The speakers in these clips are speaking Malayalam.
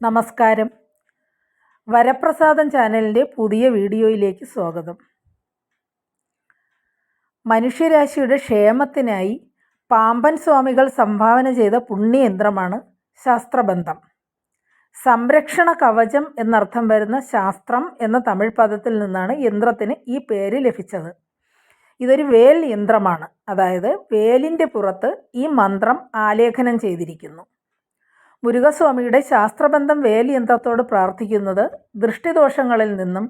നമസ്കാരം. വരപ്രസാദം ചാനലിന്റെ പുതിയ വീഡിയോയിലേക്ക് സ്വാഗതം. മനുഷ്യരാശിയുടെ ക്ഷേമത്തിനായി പാമ്പൻ സ്വാമികൾ സംഭാവന ചെയ്ത പുണ്യയന്ത്രമാണ് ശാസ്ത്രബന്ധം. സംരക്ഷണ കവചം എന്നർത്ഥം വരുന്ന ശാസ്ത്രം എന്ന തമിഴ് പദത്തിൽ നിന്നാണ് യന്ത്രത്തിന് ഈ പേര് ലഭിച്ചത്. ഇതൊരു വേൽ യന്ത്രമാണ് അതായത് വേലിന്റെ പുറത്ത് ഈ മന്ത്രം ആലേഖനം ചെയ്തിരിക്കുന്നു. മുരുകസ്വാമിയുടെ ശാസ്ത്രബന്ധം വേലിയന്ത്രത്തോട് പ്രാർത്ഥിക്കുന്നത് ദൃഷ്ടിദോഷങ്ങളിൽ നിന്നും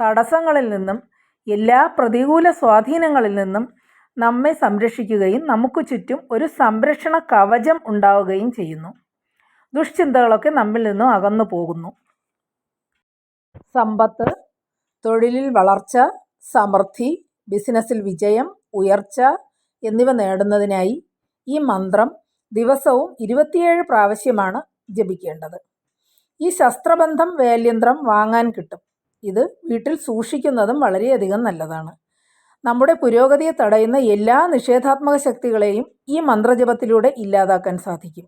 തടസ്സങ്ങളിൽ നിന്നും എല്ലാ പ്രതികൂല സ്വാധീനങ്ങളിൽ നിന്നും നമ്മെ സംരക്ഷിക്കുകയും നമുക്ക് ചുറ്റും ഒരു സംരക്ഷണ കവചം ഉണ്ടാവുകയും ചെയ്യുന്നു. ദുഷ്ചിന്തകളൊക്കെ നമ്മിൽ നിന്നും അകന്നു പോകുന്നു. സമ്പത്ത് തൊഴിലിൽ വളർച്ച സമൃദ്ധി ബിസിനസ്സിൽ വിജയം ഉയർച്ച എന്നിവ നേടുന്നതിനായി ഈ മന്ത്രം ദിവസവും ഇരുപത്തിയേഴ് പ്രാവശ്യമാണ് ജപിക്കേണ്ടത്. ഈ ശസ്ത്രബന്ധം വേല്യന്ത്രം വാങ്ങാൻ കിട്ടും. ഇത് വീട്ടിൽ സൂക്ഷിക്കുന്നതും വളരെയധികം നല്ലതാണ്. നമ്മുടെ പുരോഗതിയെ തടയുന്ന എല്ലാ നിഷേധാത്മക ശക്തികളെയും ഈ മന്ത്രജപത്തിലൂടെ ഇല്ലാതാക്കാൻ സാധിക്കും.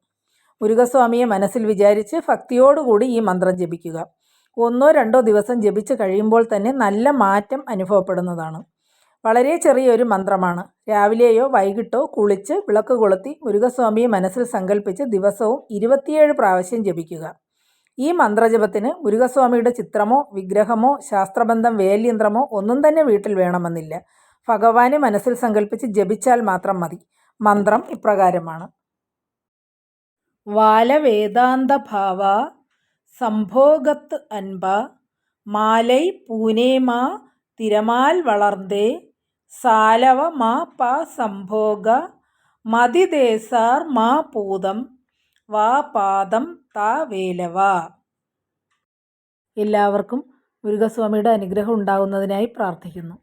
മുരുകസ്വാമിയെ മനസ്സിൽ വിചാരിച്ച് ഭക്തിയോടുകൂടി ഈ മന്ത്രം ജപിക്കുക. ഒന്നോ രണ്ടോ ദിവസം ജപിച്ച് കഴിയുമ്പോൾ തന്നെ നല്ല മാറ്റം അനുഭവപ്പെടുന്നതാണ്. വളരെ ചെറിയൊരു മന്ത്രമാണ്. രാവിലെയോ വൈകിട്ടോ കുളിച്ച് വിളക്ക് കൊളുത്തി മുരുകസ്വാമിയെ മനസ്സിൽ സങ്കല്പിച്ച് ദിവസവും ഇരുപത്തിയേഴ് പ്രാവശ്യം ജപിക്കുക. ഈ മന്ത്രജപത്തിന് മുരുകസ്വാമിയുടെ ചിത്രമോ വിഗ്രഹമോ ശാസ്ത്രബന്ധം വേലിയന്ത്രമോ ഒന്നും തന്നെ വീട്ടിൽ വേണമെന്നില്ല. ഭഗവാനെ മനസ്സിൽ സങ്കല്പിച്ച് ജപിച്ചാൽ മാത്രം മതി. മന്ത്രം ഇപ്രകാരമാണ്. വാലവേദാന്ത ഭാവ സംഭോഗത്ത് അൻപ മാലൈ പൂനേമാ തിരമാൽ വളർന്നേ സാലവ മാ പ സംഭോഗ മതിദേശാർ മാ പൂതം വാ പാദം താ വേലവ. എല്ലാവർക്കും മുരുകസ്വാമിയുടെ അനുഗ്രഹം ഉണ്ടാകുന്നതിനായി പ്രാർത്ഥിക്കുന്നു.